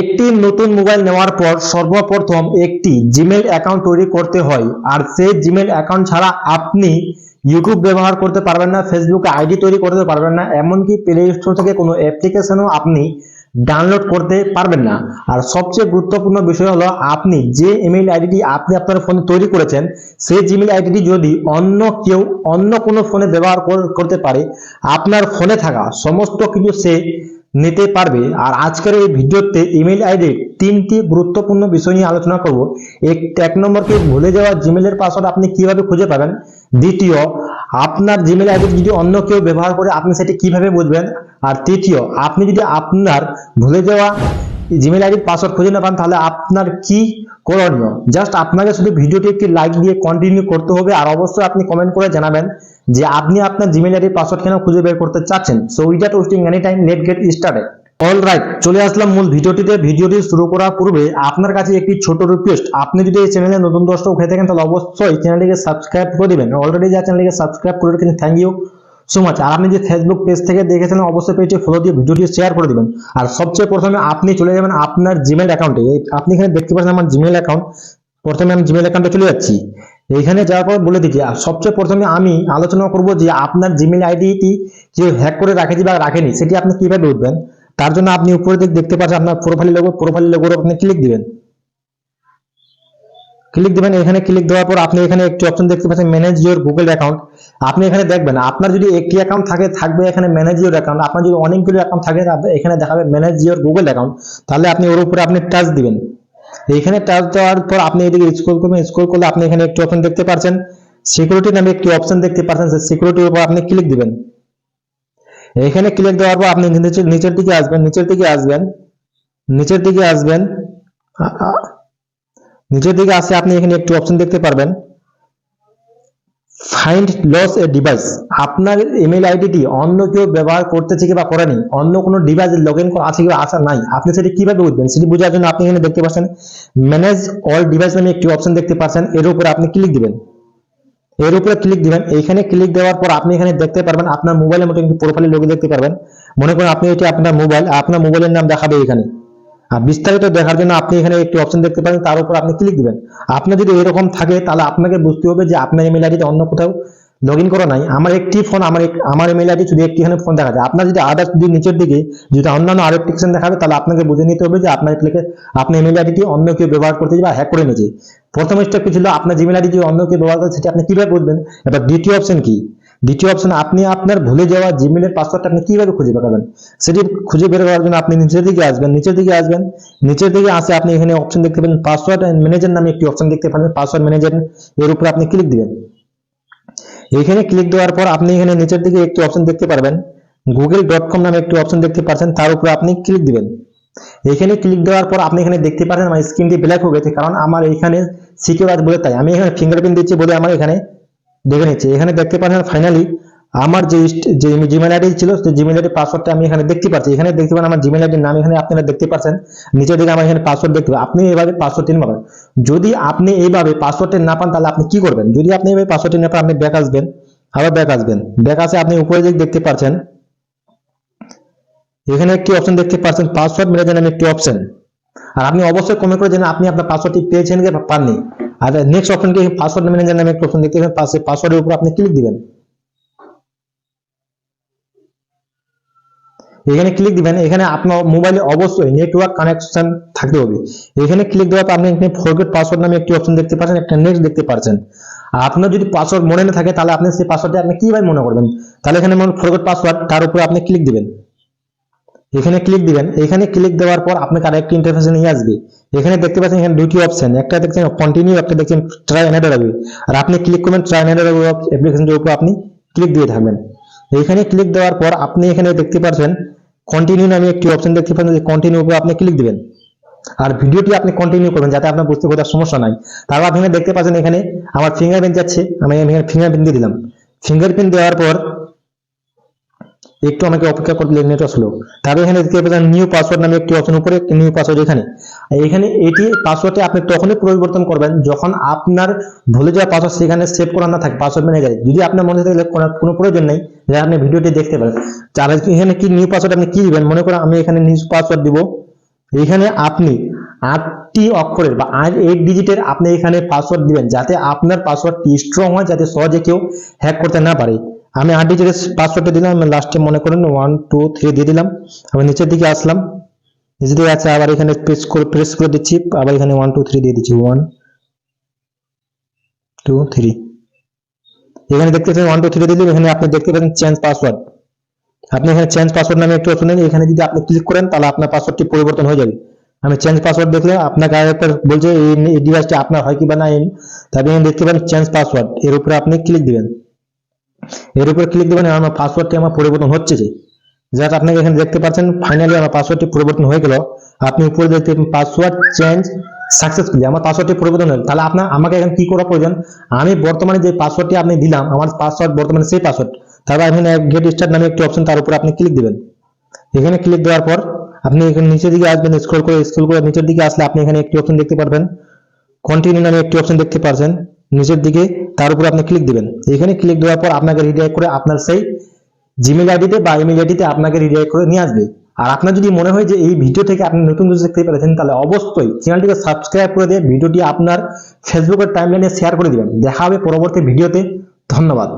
একটি নতুন মোবাইল নেওয়ার পর সর্বপ্রথম একটি জিমেল অ্যাকাউন্ট তৈরি করতে হয়। আর সেই জিমেল অ্যাকাউন্ট ছাড়া আপনি ইউটিউব ব্যবহার করতে পারবেন না ফেসবুকে আইডি তৈরি করতে পারবেন না, এমনকি প্লে স্টোর থেকে কোনো অ্যাপ্লিকেশনও আপনি ডাউনলোড করতে পারবেন না। আর সবচেয়ে গুরুত্বপূর্ণ বিষয় হলো, আপনি যে ইমেল আইডিটি আপনি আপনার ফোনে তৈরি করেছেন, সেই জিমেল আইডিটি যদি অন্য কেউ, অন্য কোনো ফোনে ব্যবহার করতে পারে, আপনার ফোনে থাকা সমস্ত কিছু সে নিতে পারবে। আর আজকের এই ভিডিওতে ইমেল আইডি তিনটি গুরুত্বপূর্ণ বিষয় নিয়ে আলোচনা করব। এক এক নম্বরকে ভুলে যাওয়া জিমেলের পাসওয়ার্ড আপনি কীভাবে খুঁজে পাবেন? দ্বিতীয়, আপনার জিমেল আইডি যদি অন্য কেউ ব্যবহার করে, আপনি সেটি কীভাবে বুঝবেন? আর তৃতীয়, আপনি যদি আপনার ভুলে যাওয়া জিমেল আইডির পাসওয়ার্ড খুঁজে না পান, তাহলে আপনার কি করণীয়? জাস্ট আপনাকে শুধু ভিডিওটি একটি লাইক দিয়ে কন্টিনিউ করতে হবে, আর অবশ্যই আপনি কমেন্ট করে জানাবেন যে আপনি আপনার জিমেল আইডির পাসওয়ার্ড কেন খুঁজে বের করতে চাচ্ছেন? So without wasting any time net get started all right চলে আসলাম মূল ভিডিওটিতে। ভিডিওটি শুরু করার পূর্বে আপনার কাছে একটি ছোট রিকোয়েস্ট আপনি যদি এই চ্যানেলে নতুন দর্শক হয়ে থাকেন, তাহলে অবশ্যই চ্যানেলটিকে সাবস্ক্রাইব করে দেবেন। অলরেডি যা চ্যানেলটিকে সাবস্ক্রাইব করে রেখেছেন থ্যাংক ইউ সো মাচ আর আপনি যে ফেসবুক পেজ থেকে দেখেছেন অবশ্যই পেজটি ফলো দিয়ে ভিডিওটি শেয়ার করে দিবেন। আর সবচেয়ে প্রথমে আপনি চলে যাবেন আপনার জিমেল অ্যাকাউন্টে আপনি এখানে দেখতে পাচ্ছেন আমার জিমেল অ্যাকাউন্ট প্রথমে আমি জিমেল অ্যাকাউন্টে চলে যাচ্ছি। এইখানে যাওয়ার পর বলে দিচ্ছি, আর সবচেয়ে প্রথমে আমি আলোচনা করব যে আপনার জিমেল আইডিটি যে হ্যাক করে রাখেছি বা রাখেনি, সেটি আপনি কীভাবে উঠবেন? তার জন্য আপনি উপরে দিক দেখতে পাচ্ছেন আপনার প্রোফাইল লোগো প্রোফাইল লোগোর আপনি ক্লিক দিবেন। ক্লিক দিবেন, এখানে ক্লিক দেওয়ার পর আপনি এখানে একটি অপশন দেখতে পাচ্ছেন ম্যানেজ ইওর গুগল অ্যাকাউন্ট আপনি এখানে দেখবেন, আপনার যদি একটি অ্যাকাউন্ট থাকে, থাকবে এখানে ম্যানেজ ইওর অ্যাকাউন্ট আপনার যদি অনেকগুলো অ্যাকাউন্ট থাকে এখানে দেখাবে ম্যানেজ ইওর গুগল অ্যাকাউন্ট তাহলে আপনি ওর উপরে আপনি টাচ দিবেন। এখানে টাচ দেওয়ার পর আপনি এদিকে স্ক্রল করবেন। স্ক্রল করলে আপনি এখানে একটি অপশন দেখতে পাচ্ছেন সিকিউরিটি নামে একটি অপশন দেখতে পাচ্ছেন সিকিউরিটির উপর আপনি ক্লিক দিবেন। এখানে ক্লিক দেওয়ার পর আপনি নিচে- নিচের দিকে আসবেন, নিচের দিকে আসবেন, নিচের দিকে আসবেন নিচের দিকে আসে আপনি এখানে একটি অপশন দেখতে পারবেন। ফাইন্ড লস এ ডিভাইস আপনার ইমেল আইডিটি অন্য কেউ ব্যবহার করতেছে কি বা করেনি, অন্য কোনো ডিভাইস লগ ইন আছে কি আসা নাই, আপনি সেটি কীভাবে বুঝবেন? সেটি বোঝার জন্য আপনি এখানে দেখতে পাচ্ছেন ম্যানেজ অল ডিভাইস নামে একটি অপশন দেখতে পাচ্ছেন, এর উপরে আপনি ক্লিক দিবেন। এর উপরে ক্লিক দিবেন এইখানে ক্লিক দেওয়ার পর আপনি এখানে দেখতে পারবেন, আপনার মোবাইলের মতো একটি প্রোফাইলের লোগো দেখতে পারবেন। মনে করুন আপনি এটি আপনার মোবাইল আপনার মোবাইলের নাম দেখাবে এখানে। বিস্তারিত দেখার জন্য আপনি এখানে একটি অপশন দেখতে পারেন, তার উপর আপনি ক্লিক দিবেন। আপনার যদি এরকম থাকে, তাহলে আপনাকে বুঝতে হবে যে আপনার ইমেল আইডিতে অন্য কোথাও লগ ইন করা নাই। আমার একটি ফোন আমার আমার ইমেল আইডি শুধু একটিখানে ফোন দেখা যায়। আপনার যদি আদার্স যদি নিচের দিকে, যদি অন্যান্য আরও অ্যাপ্লিকেশন দেখাবে, তাহলে আপনাকে বুঝে নিতে হবে যে আপনার এপ্লিকে- আপনার ইমেল আইডিটি অন্য কেউ ব্যবহার করতেছে বা হ্যাক করে নিয়েছে। প্রথম স্টেপ কি ছিল? আপনার জিমেল আইডি যদি অন্য কেউ ব্যবহার করে সেটা আপনি কীভাবে বুঝবেন? এবার দ্বিতীয় অপশন কি? দ্বিতীয় অপশন আপনি আপনার ভুলে যাওয়া জিমেলের পাসওয়ার্ডটা আপনি কীভাবে খুঁজে পাবেন? সেটি খুঁজে বের করার জন্য আপনি নিচের দিকে আসবেন, নিচের দিকে আসবেন, নিচের দিকে আসে আপনি এখানে অপশন দেখতে পাবেন পাসওয়ার্ড ম্যানেজার নামে একটি অপশন দেখতে পাবেন পাসওয়ার্ড ম্যানেজার এর উপরে আপনি ক্লিক দিবেন। এখানে ক্লিক দেওয়ার পর আপনি এখানে নিচের দিকে একটি অপশন দেখতে পারবেন গুগল ডট কম নামে একটি অপশন দেখতে পাচ্ছেন তার উপর আপনি ক্লিক দিবেন। এখানে ক্লিক দেওয়ার পর আপনি এখানে দেখতে পারেন আমার স্ক্রিনটি ব্ল্যাক হয়ে গেছে, কারণ আমার এখানে সিকিউর বলে তাই, আমি এখানে ফিঙ্গারপ্রিন্ট দিচ্ছি বলে আমার এখানে দেখে নিচ্ছি। এখানে দেখতে পাচ্ছেন ফাইনালি আমার যে যে জিমেল আইডি ছিল সেই জিমেল আইডি পাসওয়ার্ডটা আমি এখানে দেখতে পাচ্ছি। এখানে দেখতে পারেন আমার জিমেল আইডির নাম এখানে আপনারা দেখতে পাচ্ছেন। নিচের দিকে আমার এখানে পাসওয়ার্ড দেখতে পাবেন আপনি এভাবে পাসওয়ার্ডটি পাবেন। যদি আপনি এইভাবে পাসওয়ার্ডটি না পান, তাহলে আপনি কি করবেন? যদি আপনি এইভাবে পাসওয়ার্ডটি না পান, আপনি ব্যাক আসবেন। আবার ব্যাক আসবেন। ব্যাক আসে আপনি উপরে দিকে দেখতে পাচ্ছেন, এখানে একটি অপশন দেখতে পাচ্ছেন পাসওয়ার্ড ম্যানেজার নামে একটি অপশন আর আপনি অবশ্যই কমেন্ট করে জানেন, আপনি আপনার পাসওয়ার্ডটি পেয়েছেন কি পাননি? আর নেক্সট অপশন কি? পাসওয়ার্ড ম্যানেজার নামে একটি অপশন দেখতে পাবেন। পাশে পাসওয়ার্ডের উপর আপনি ক্লিক দিবেন। এখানে ক্লিক দিবেন। এখানে আপনার মোবাইলে অবশ্যই নেটওয়ার্ক কানেকশন থাকতে হবে। এখানে ক্লিক দেওয়ার পর আপনি এখানে ফরগেট পাসওয়ার্ড নামে একটি অপশন দেখতে পাচ্ছেন, একটা নেক্সট দেখতে পাচ্ছেন। আপনার যদি পাসওয়ার্ড মনে না থাকে, তাহলে আপনি সেই পাসওয়ার্ডটি আপনি কীভাবে মনে করবেন? তাহলে এখানে ফরগেট পাসওয়ার্ড তার উপরে আপনি ক্লিক দিবেন। এখানে ক্লিক দিবেন। এখানে ক্লিক দেওয়ার পর আপনাকে আরেকটি ইন্টারফেসে নিয়ে আসবে। এখানে দেখতে পাচ্ছেন এখানে দুটি অপশন একটা দেখছেন কন্টিনিউ একটা দেখছেন ট্রাই অ্যানাদার হবে আর আপনি ক্লিক করবেন ট্রাই অ্যানাদার অ্যাপ্লিকেশনটির উপর আপনি ক্লিক দিয়ে থাকবেন। এখানে ক্লিক দেওয়ার পর আপনি এখানে দেখতে পাচ্ছেন কন্টিনিউ নামে একটি অপশন দেখতে পাচ্ছেন যে কন্টিনিউ উপর আপনি ক্লিক দিবেন। আর ভিডিওটি আপনি কন্টিনিউ করবেন যাতে আপনার বুঝতে কোথাও সমস্যা নাই। তারপর আপনি দেখতে পাচ্ছেন এখানে আমার ফিঙ্গারপ্রিন্ট যাচ্ছে। আমি এখানে ফিঙ্গারপ্রিন্ট দিয়ে দিলাম। ফিঙ্গারপ্রিন্ট দেওয়ার পর একটু আমাকে অপেক্ষা করতে নেটওয়ার্ক স্লো তারপর এখানে দেখতে পাচ্ছেন নিউ পাসওয়ার্ড নামে একটি অপশন উপরে, একটি নিউ পাসওয়ার্ড এখানে। এখানে এটি পাসওয়ার্ডটি আপনি তখনই পরিবর্তন করবেন যখন আপনার ভুলে যাওয়া পাসওয়ার্ড সেখানে সেভ করা না থাকে পাসওয়ার্ড ম্যানেজারে যদি আপনার মনে থাকে কোনো- প্রয়োজন নেই যে আপনি ভিডিওটি দেখতে পারেন। তাহলে এখানে কি নিউ পাসওয়ার্ড আপনি কি দিবেন? মনে করেন আমি এখানে নিউ পাসওয়ার্ড দিব। এখানে আপনি আটটি অক্ষরের বা আট এইট ডিজিটের আপনি এখানে পাসওয়ার্ড দিবেন, যাতে আপনার পাসওয়ার্ডটি স্ট্রং হয়, যাতে সহজে কেউ হ্যাক করতে না পারে। আমি আট ডিজিটের পাসওয়ার্ডটা দিলাম, আমি লাস্টে মনে করেন ওয়ান টু থ্রি দিয়ে দিলাম। আমি নিচের দিকে আসলাম। নিচের দিকে আছে, আবার এখানে প্রেস করে প্রেস করে দিচ্ছি, আবার এখানে ওয়ান টু থ্রি দিয়ে দিচ্ছি। ওয়ান টু থ্রি এখানে দেখতে পাচ্ছেন ওয়ান টু থ্রি দিলে এখানে আপনি দেখতে পাচ্ছেন চেঞ্জ পাসওয়ার্ড আপনি এখানে চেঞ্জ পাসওয়ার্ড নামে একটু অপশন এখানে যদি আপনি ক্লিক করেন, তাহলে আপনার পাসওয়ার্ডটি পরিবর্তন হয়ে যাবে। আমি চেঞ্জ পাসওয়ার্ড দেখলে আপনাকে আরেকটা বলছে, এই ডিভাইসটা আপনার হয় কি বা না তারপরে এখানে দেখতে পারেন চেঞ্জ পাসওয়ার্ড এর উপরে আপনি ক্লিক দিবেন। এর উপরে ক্লিক দিবেন আমার পাসওয়ার্ডটি আমার পরিবর্তন হচ্ছে যে। যাতে আপনাকে এখানে দেখতে পাচ্ছেন ফাইনালি আমার পাসওয়ার্ডটি পরিবর্তন হয়ে গেল। আপনি উপরে দেখতে পাসওয়ার্ড চেঞ্জ সাকসেসফুলি আমার পাসওয়ার্ডটি পরিবর্তন হলো তাহলে আপনার, আমাকে এখন কি করা প্রয়োজন? আমি বর্তমানে যে পাসওয়ার্ডটি আপনি দিলাম, আমার পাসওয়ার্ড বর্তমানে সেই পাসওয়ার্ড তারপর এখানে গেট স্টার্ট নামে একটি অপশন তার উপর আপনি ক্লিক দিবেন। এখানে ক্লিক দেওয়ার পর আপনি এখানে নিচের দিকে আসবেন স্ক্রল করে স্ক্রল করে নিচের দিকে আসলে আপনি এখানে একটি অপশন দেখতে পারবেন। কন্টিনিউ নামে একটি অপশন দেখতে পাচ্ছেন নিচের দিকে, তার উপরে আপনি ক্লিক দিবেন। এখানে ক্লিক দেওয়ার পর আপনাকে রিডাইরেক্ট করে আপনার সেই জিমেল আইডিতে বা ইমেল আইডিতে আপনাকে রিডাইরেক্ট করে নিয়ে আসবে। আর আপনার যদি মনে হয় যে এই ভিডিও থেকে আপনি নতুন কিছু শিখতে পেরেছেন, তাহলে অবশ্যই চ্যানেলটিকে সাবস্ক্রাইব করে দিয়ে ভিডিওটি আপনার ফেসবুকের টাইমলাইনে শেয়ার করে দিবেন। দেখা হবে পরবর্তী ভিডিওতে। ধন্যবাদ।